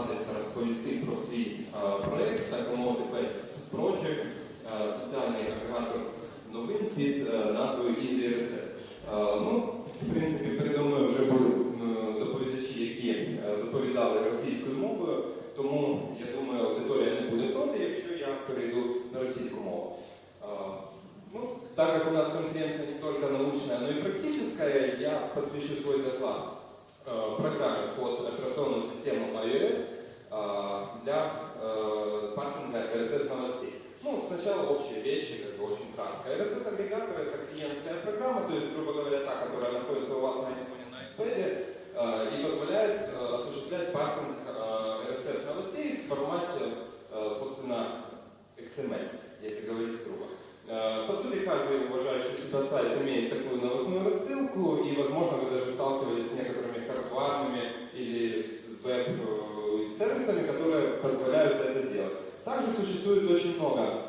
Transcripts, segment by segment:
намагатися розповісти про свій е, проект, так би мовити, Project, е, соціальний агрегатор новин під е, назвою EasyRSS. Ну, в принципі, передо мною вже були доповідачі, які доповідали російською мовою, тому я думаю, аудиторія не буде проти, якщо я перейду на російську мову. Ну, так как у нас конференция не только научная, но и практическая, я посвящу свой доклад программе под операционную систему iOS э, для э, парсинга RSS новостей. Ну, сначала общие вещи, как бы очень кратко. RSS-агрегатор — это клиентская программа, то есть, грубо говоря, та, которая находится у вас на iPhone, на iPad, э, и позволяет э, осуществлять парсинг э, RSS новостей в формате, э, собственно, XML, если говорить грубо. Э, По сути, каждый уважающий себя сайт имеет такую новостную рассылку, и, возможно, вы даже сталкивались с некоторыми хардварными или с веб-сервисами, которые позволяют это делать. Также существует очень много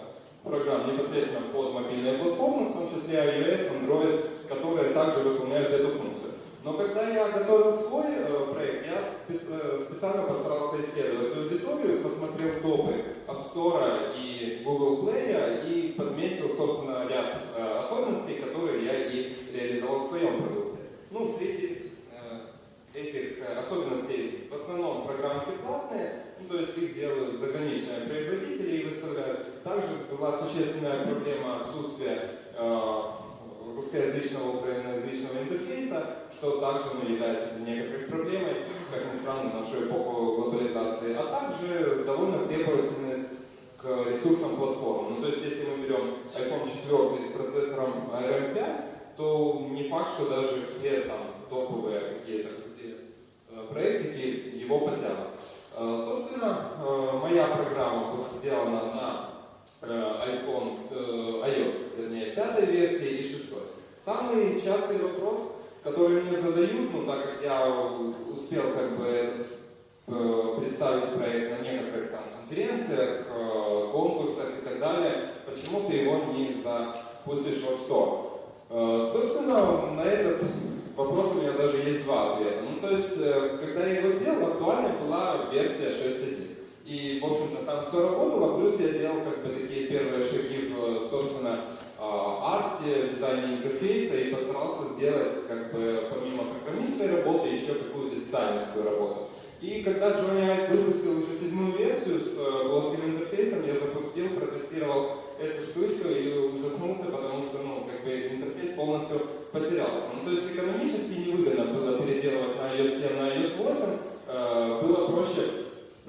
программ непосредственно под мобильные платформы, в том числе iOS, Android, которые также выполняют эту функцию. Но когда я готовил свой э, проект, я спец- э, специально постарался исследовать аудиторию, посмотрел топы App Store и Google Play и подметил, собственно, ряд э, особенностей, которые я и реализовал в своем продукте. Ну, среди э, этих э, особенностей в основном программки платные, ну, то есть их делают заграничные производители и выставляют. Также была существенная проблема отсутствия русскоязычного украиноязычного интерфейса, что также ну, является для некоторых проблемой, как ни странно, в нашу эпоху глобализации, а также довольно требовательность к ресурсам платформы. Ну, то есть, если мы берем iPhone 4 с процессором ARM5, то не факт, что даже все там топовые какие-то э, проектики его потянут. Э, Собственно, э, моя программа была сделана на iPhone, iOS, вернее, пятой версии и шестой. Самый частый вопрос, который мне задают, ну так как я успел как бы э, представить проект на некоторых там конференциях, э, конкурсах и так далее, почему ты его не запустишь в App Store? Э, Собственно, на этот вопрос у меня даже есть два ответа. Ну, то есть, когда я его делал, актуальной была версия 6.1. И, в общем-то, там все работало, плюс я делал как бы такие первые шаги в, собственно, а, арте, дизайне интерфейса и постарался сделать, как бы, помимо программистской работы, еще какую-то дизайнерскую работу. И когда Джонни Айв выпустил уже седьмую версию с э, плоским интерфейсом, я запустил, протестировал эту штучку и ужаснулся, потому что, ну, как бы интерфейс полностью потерялся. Ну, то есть экономически невыгодно было переделывать на iOS 7 на iOS 8, э, было проще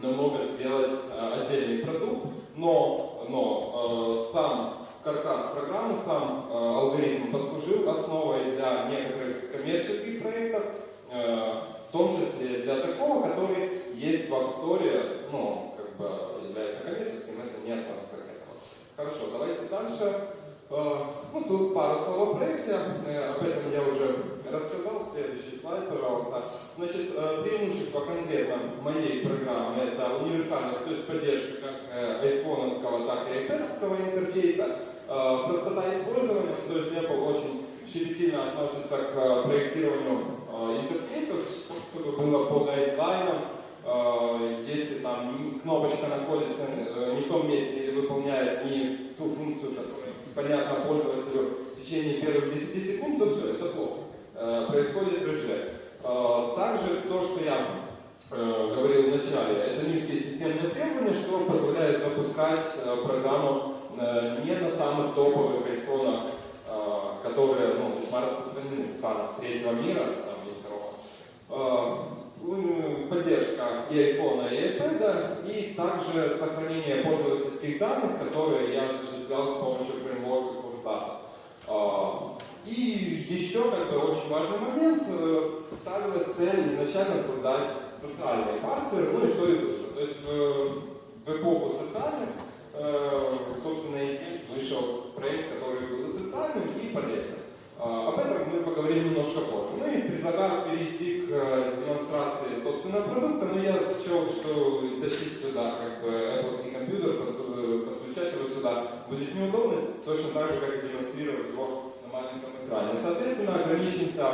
намного сделать э, отдельный продукт, но, но э, сам каркас программы, сам э, алгоритм послужил основой для некоторых коммерческих проектов, в том числе для такого, который есть в App Store, ну, как бы является коммерческим, это не относится к этому. Хорошо, давайте дальше. Ну, тут пару слов о проекте, об этом я уже рассказал. Следующий слайд, пожалуйста. Значит, э, преимущество конкретно моей программы – это универсальность, то есть поддержка как э, айфоновского, так и айпэдовского интерфейса, Э, простота использования, то есть Apple очень щепетильно относится к проектированию интерфейсов, чтобы было по гайдлайнам, если там кнопочка находится не в том месте или выполняет не ту функцию, которая понятна пользователю в течение первых 10 секунд, то все, это плохо. Э, Происходит режет. Также то, что я э, говорил в начале, это низкие системные требования, что позволяет запускать э, программу э, не на самых топовых айфонах, э, которые ну, распространены в странах третьего мира, там, и второго. Э, поддержка и iPhone, и iPad, и также сохранение пользовательских данных, которые я осуществлял с помощью фреймворка Курдата. А, И еще как бы очень важный момент, э, ставилась цель изначально создать социальный парсер, ну и что и вышло. То есть в, в эпоху социальных, э, собственно, и вышел проект, который был и социальным и полезным. А, Об этом мы поговорим немножко позже. Ну и предлагаю перейти к э, демонстрации собственного продукта, но я счел, что тащить сюда как бы Apple компьютер, подключать его сюда будет неудобно, точно так же, как и демонстрировать его на маленьком экране. Соответственно, ограничимся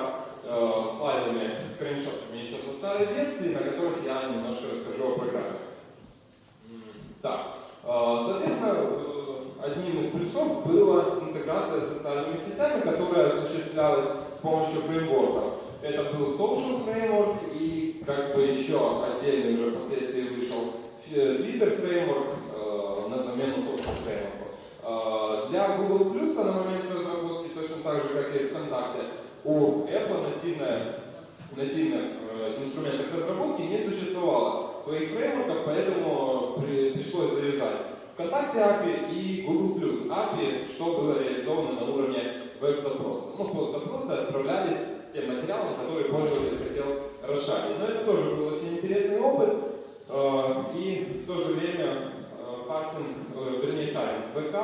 э, слайдами, скриншотами еще со старой версии, на которых я немножко расскажу о программе. Так, э, соответственно, э, одним из плюсов была интеграция с социальными сетями, которая осуществлялась с помощью фреймворков. Это был Social Framework и как бы еще отдельный уже впоследствии вышел э, Twitter Framework э, на замену Social Framework. Э, Для Google Plus на момент разработки, точно так же, как и ВКонтакте, у Apple нативная, нативных э, инструментов разработки не существовало своих фреймворков, поэтому при- пришлось завязать ВКонтакте API и Google Plus API, что было реализовано на уровне веб-запроса. Ну, вот запросы отправлялись с тем материалом, который пользователь хотел расшарить. Но это тоже был очень интересный опыт. Э, И в то же время э, пассинг, э, вернее, шаринг ВК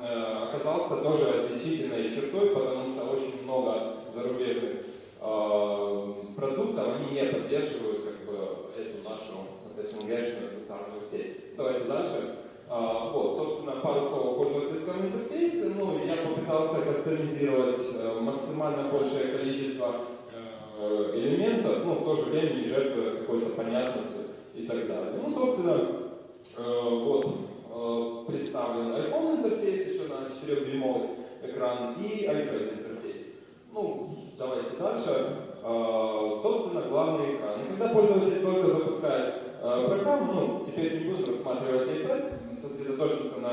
э, оказался тоже отличительной чертой, потому что очень много зарубежных э, продуктов, они не поддерживают как бы эту нашу СНГшную социальную сеть. Давайте дальше. А, Вот, собственно, пару слов о пользовательском интерфейсе. Ну, я попытался кастомизировать э, максимально большее количество э, элементов, ну, в то же время не жертвуя какой-то понятностью и так далее. Ну, собственно, э, вот представлен iPhone интерфейс еще на 4-дюймовый экран и iPad интерфейс. Ну, давайте дальше. Собственно, главный экран. И когда пользователь только запускает программу, ну, теперь не буду рассматривать iPad,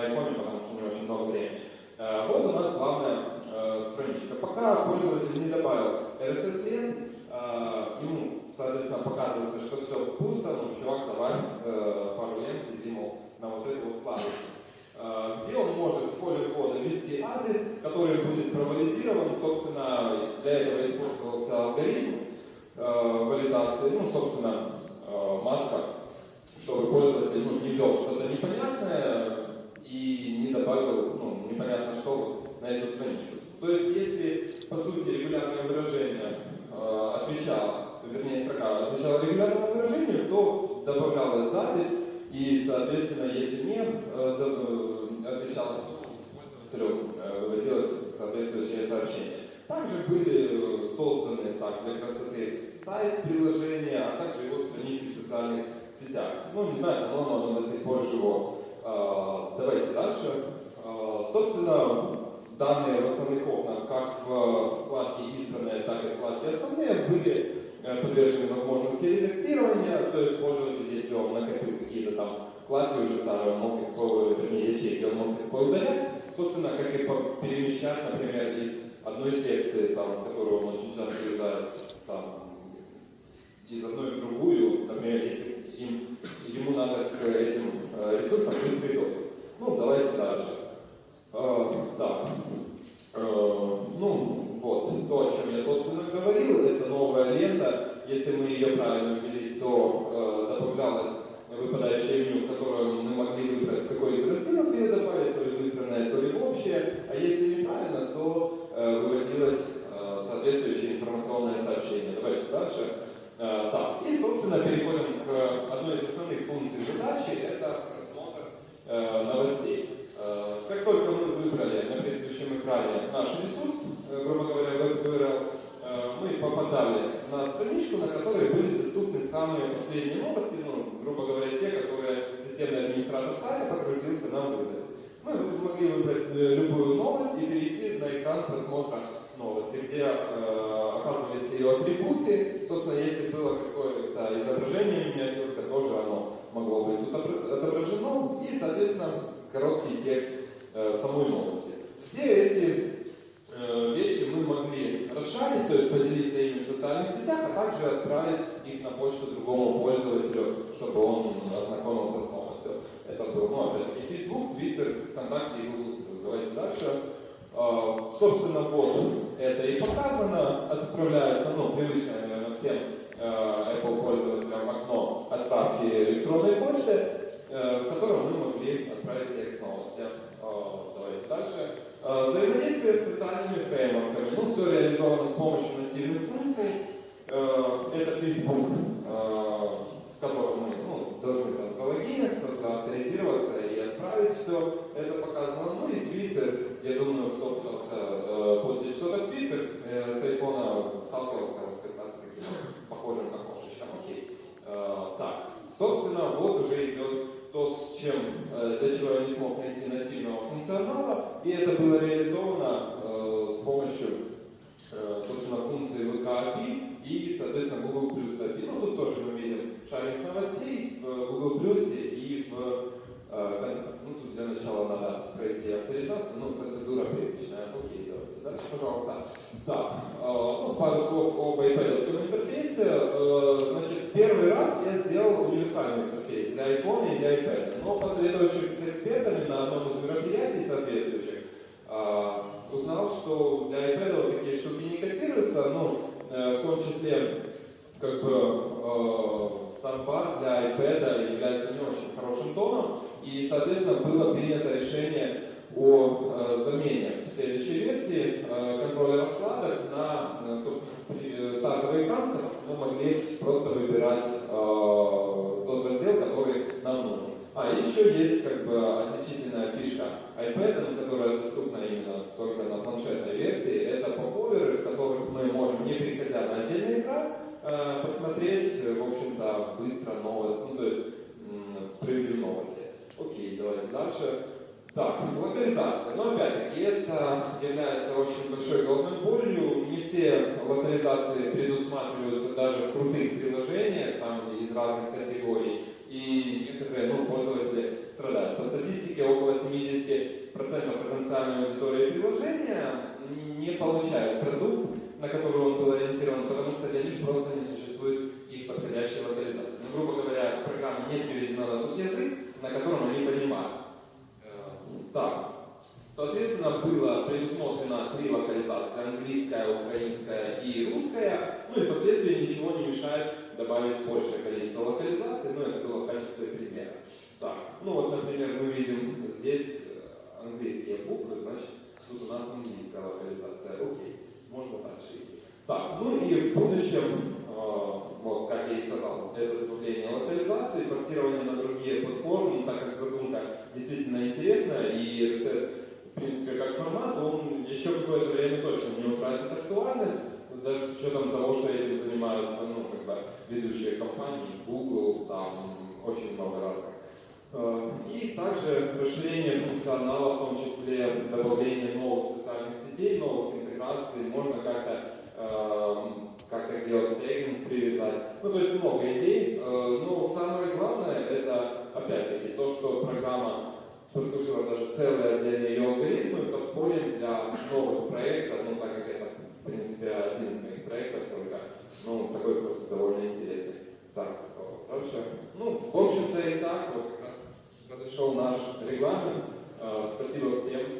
iPhone, потому что у него очень много времени. Э, Вот у нас главная э, страничка. Пока пользователь не добавил RSS лент, э, ему, соответственно, показывается, что все пусто, ну, чувак, э, пару лент иди, мол, на вот эту вот. Э, Где он может в поле ввода ввести адрес, который будет провалидирован, собственно, для этого использовался алгоритм валидации, ну, собственно, маска, чтобы пользователь ну, не ввел что-то непонятное и не добавил ну, непонятно что на эту страничку. То есть, если, по сути, регулярное выражение э, отвечало, вернее, строка отвечала регулярному выражению, то добавлялась запись, и, соответственно, если не э, то пользователю э, выводилось соответствующее сообщение. Также были э, созданы так, для красоты сайт приложения, а также его странички в социальных сетях. Ну, не знаю, по-моему, оно до сих пор живо. А, Давайте дальше. А, Собственно, данные в основных окнах, как в вкладке избранные, так и в вкладке основные, были э, подвержены возможности редактирования, то есть пользователь, если он накопил какие-то там вкладки уже старые, он мог их, вернее, ячейки, он мог их поудалять, собственно, как и перемещать, например, из одной секции, там, которую он очень часто юзает, там, из одной в другую, например, если им, ему надо к этим ресурсам быстрый доступ. Ну, давайте дальше. Э, так. Э, ну, вот, то, о чем я, собственно, говорил, это новая лента. Если мы ее правильно ввели, то э, добавлялось выпадающее меню, которое мы могли выбрать, какой из разделов ее добавить, то ли в избранное, то ли общее. А если неправильно, то выводилось соответствующее информационное сообщение. Давайте дальше. Так, и, собственно, переходим к одной из основных функций задачи, это новостей. Э, Как только мы выбрали на предыдущем экране наш ресурс, э, грубо говоря, э, мы попадали на страничку, на которой были доступны самые последние новости, ну, грубо говоря, те, которые системный администратор сайта потрудился нам выдать. Мы могли выбрать э, любую новость и перейти на экран просмотра новости, где э, оказывались ее атрибуты. Собственно, если было какое-то изображение миниатюрка, тоже оно могло быть тут отра- отображено. И, соответственно, короткий текст э, самой новости. Все эти э, вещи мы могли расшарить, то есть поделиться ими в социальных сетях, а также отправить их на почту другому пользователю, чтобы он ознакомился с новостью. Это был, ну, опять-таки, Facebook, Twitter, ВКонтакте и Google+. Давайте дальше. А, Собственно, вот это и показано. Отправляется, ну, привычное, наверное, всем э, Apple пользователям окно отправки электронной почты, работе социальными фреймворками. Ну, все реализовано с помощью нативных функций. Э, это Facebook, э, в котором мы ну, должны там залогиниться, авторизироваться и отправить все. Это показано. Ну и Twitter, я думаю, что пытался э, постить что-то в Twitter, с iPhone сталкивался вот как раз таки похожим на кошечка. Окей. Так, собственно, вот уже идет то, с чем, э, для чего я не смог найти нативного функционала, и это было реализовано э, с помощью, э, собственно, функции VK API и, соответственно, Google Plus API. Ну, тут тоже мы видим шаринг новостей в Google Plus и в э, ну, тут для начала надо пройти авторизацию, ну, процедура Окей, давайте дальше, пожалуйста. Так, э, ну, пару слов об iPad интерфейсе. Э, значит, первый раз я сделал универсальный интерфейс для iPhone и для iPad. Но посоветовавшись с экспертами на одном из мероприятий соответствующих, э, узнал, что для iPad вот такие штуки не котируются, ну, э, в том числе, как бы, Сандбар для iPad является не очень хорошим тоном, и, соответственно, было принято решение о э, замене следующей версии э, контроллера вкладок на э, стартовый экран, мы могли просто выбирать тот раздел, который нам нужен. А еще есть как бы отличительная фишка iPad, которая доступна именно только на планшетной версии. Это поповеры, в которых мы можем, не переходя на отдельный экран, посмотреть, в общем-то, быстро новость, ну, то есть превью новости. Окей, давайте дальше. Так, локализация. Но опять-таки это является очень большой головной болью. Не все локализации предусматриваются даже в крутых приложениях, там из разных категорий. И некоторые ну, пользователи страдают. По статистике около 70% потенциальной аудитории приложения не получают продукт, на который он был ориентирован, потому что для них просто не существует их подходящей локализации. Ну, грубо говоря, программа не переведена на тот язык, на котором они понимают. Так, соответственно, было предусмотрено три локализации, английская, украинская и русская, ну и впоследствии ничего не мешает добавить большее количество локализаций, но это было в качестве примера. Так, ну вот, например, мы видим здесь э, английские буквы, значит, тут у нас английская локализация, окей, можно дальше идти. Так, ну и в будущем, э, вот, как я и сказал, это добавление локализации, портирование на другие платформы, так как задумка действительно интересная, и RSS, в принципе, как формат, он еще какое-то время точно не утратит актуальность, даже с учетом того, что этим занимаются, ну, как бы, ведущие компании, Google, там, очень много разных. Э, И также расширение функционала, в том числе добавление новых социальных сетей, новых интеграций, можно как-то эм, как-то делать тегинг, привязать. Ну, то есть много идей. Э, Но самое главное, это, опять-таки, то, что программа послушала даже целые отдельные ее алгоритмы, подспорьем для новых проектов, ну, так как это, в принципе, один из моих проектов, только, ну, такой просто довольно интересный. Так, дальше. Ну, в общем-то и так, вот как раз подошел наш регламент. Э, Спасибо всем